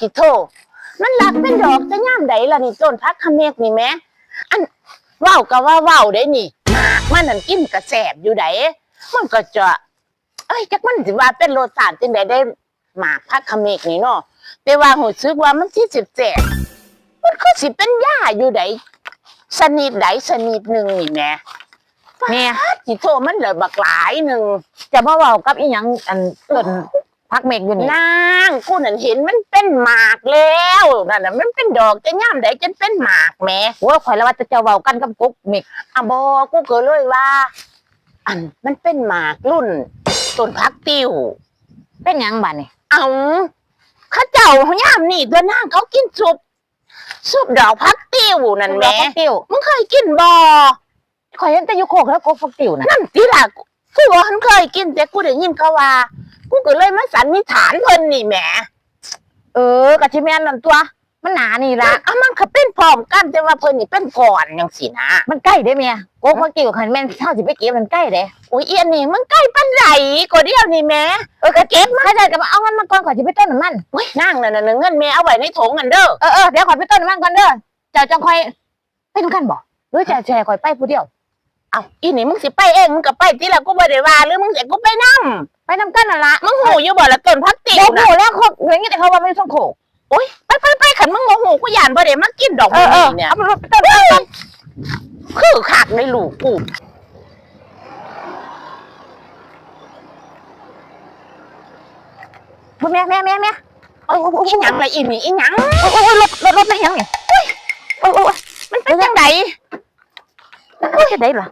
จิโทมันรักเป็นดอกจะย่ามใดล่ะนี่ต้นพักขะเมกนี่แหม่อันเว้าก็ว่าเว้าได้นี่หมากมันนั่นกินกระแสบอยู่ไดมันก็จะเอ้ยจักมันสิว่าเป็นรสชาติจังไดได้หมากพักขะเมกนี่เนาะแต่ว่าหูซึกว่ามันที่สิบแจกมันคือสิเป็นยาอยู่ไดชนิดใดชนิดหนึ่งนี่แหม่แม่จิโทมันเหลือบักหลายหนึ่งจะมาเว้ากับอีหยังอันต้น พักเมกอยู่นี่นางกูนั่นเห็นมันเป็นหมากแล้วนั่นน่ะมันเป็นดอกจะย่ามใดจนเป็นหมากแหม่โอ้ยข่อยละว่าจะเจ้าเว้ากันกับกุ๊กเมกอะบอกกูก็เลยว่า อันมันเป็นหมากรุ่นต้นพักติ้วเป็นหยังบัดนี่เอาเข้าเจ้าย่ามนี่ตัวนางเขากินซุปซุปดอกพักติ้วนั่นแหดอม่กฟักติ๋วมึงเคยกินบ่ข่อยเห็นแต่อยู่โคกแล้วกุ๊กฟักติ๋วน่ะ นั่นสิล่ะกูบอกฉันเคยกินแต่กูได้ยินเขาว่า กูก็เลยมาสันนิษฐานเพิ่นนี่แหมเออกะชิแม่นนั่นตัว มันหนานี่ละอะมันก็เป็นพร้อมกันแต่ว่าเพิ่นนี่เป็นก่อนจังสินะมันใกล้ได้เมียกุ๊กฟักติ๋วคันแม่นเท่าสิไปเก็บมันใกล้เด้โอ้ยเอียนนี่มันใกล้ปันไหลก็เดียวนี่แหม่เออกะเก็บมาได้กับเอาเงินมาก่อนข่อยสิไปต้นน้ำมันโอ้ยนั่งนั่นน่ะเงินแม่เอาไว้ในถุงกันเด้อเออเออเดี๋ยวข่อยไปต้นน้ำมันก่อนเด้อเจ้าจังข่อยไปนำกันบ่หรือจะแชร์ข่อยไปผู้เดียว เอาอีนี่มึงสิไปเองมึงก็ไปที่ละกูบ่ได้ว่าหรือมึงสิกูไปนํไปนำกันนั่นละมึงหูอยู่บ่ละต้นพักติวบอกน่ะหูแล้วเขาอย่างงี้แต่เขาว่าไม่ต้องโขกโอ้ยไปไปไปขันมึงโมโหกูย่านบ่ได้มากินดอกเอไม้อเออนี่เนี่ยเอาไปรถไปต้นน้ำมันคือคักในลูกกูแม่แม่แม่แม่โอ้ยโอ้ยโอ้ยอีหยังละอีนี่อีหยังโอ้ยโอ้ยรถรถรถไม่ยังเนี่ยโอ้ยโอ้ยโอ้ยมันเป็นจังไดโอ้ย จะได้ล่ะ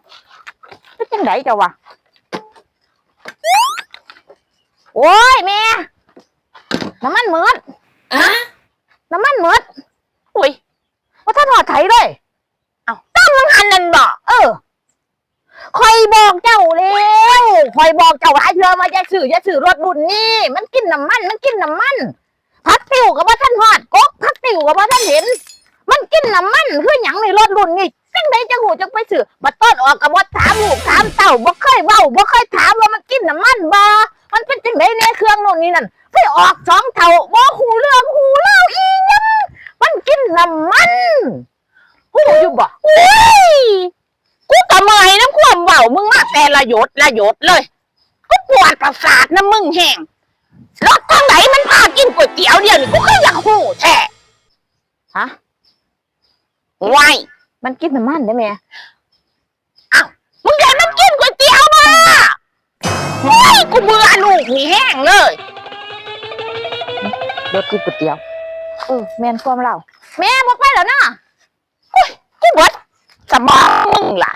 เป็นจังไดเจ้าวะโอ้ยแม่น้ำมันหมืดอะน้ำมันหมืดโอ้ยว่าท่านหอดไถเลยมึงหันนั่นบ่เออคอยบอกเจ้าแล้วคอยบอกเจ้าหลายเทื่อมาอย่าซื้ออย่าซื้อรถรุ่นนี้มันกินน้ำมัน มันกินน้ำมันพักติวกับว่าท่านหอดกกพักติวกับว่าท่านเห็น มันกินน้ำมันคือหยังในรถรุ่นนี้ ออกกับว่าถามลูกถามเต่าบ่เคยเว้าบ่เคยถามว่ามันกินน้ำมันบ่มันเป็นจังไดในเครื่องนู่นนี่นั่นไปออกสองเท่าบ่หูเรื่องหูเล่าอีหยังมันกินน้ำมันหูอยู่บ่โอ้ยกูก็เมื่อยน้ำความเว้ามึงมาแต่ละหยดละหยดเลยกูปวดประสาทน้ำมึงแห้งรถทางไหนมันพากินก๋วยเตี๋ยวเดียวนี่กูก็อยากหูแท้ฮะไว้มันกินน้ำมันได้ไหมมึ รถกินก๋วยเตี๋ยวเออแม่นความเราแม่บอกไปแล้วนะกูเบิดสมองมึงล่ะ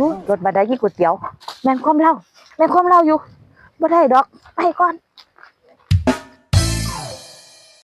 อุ๊ยรถบันไดกินก๋วยเตี๋ยว แม่นความเราแม่นความเราอยู่บ่ได้ดอกไปก่อน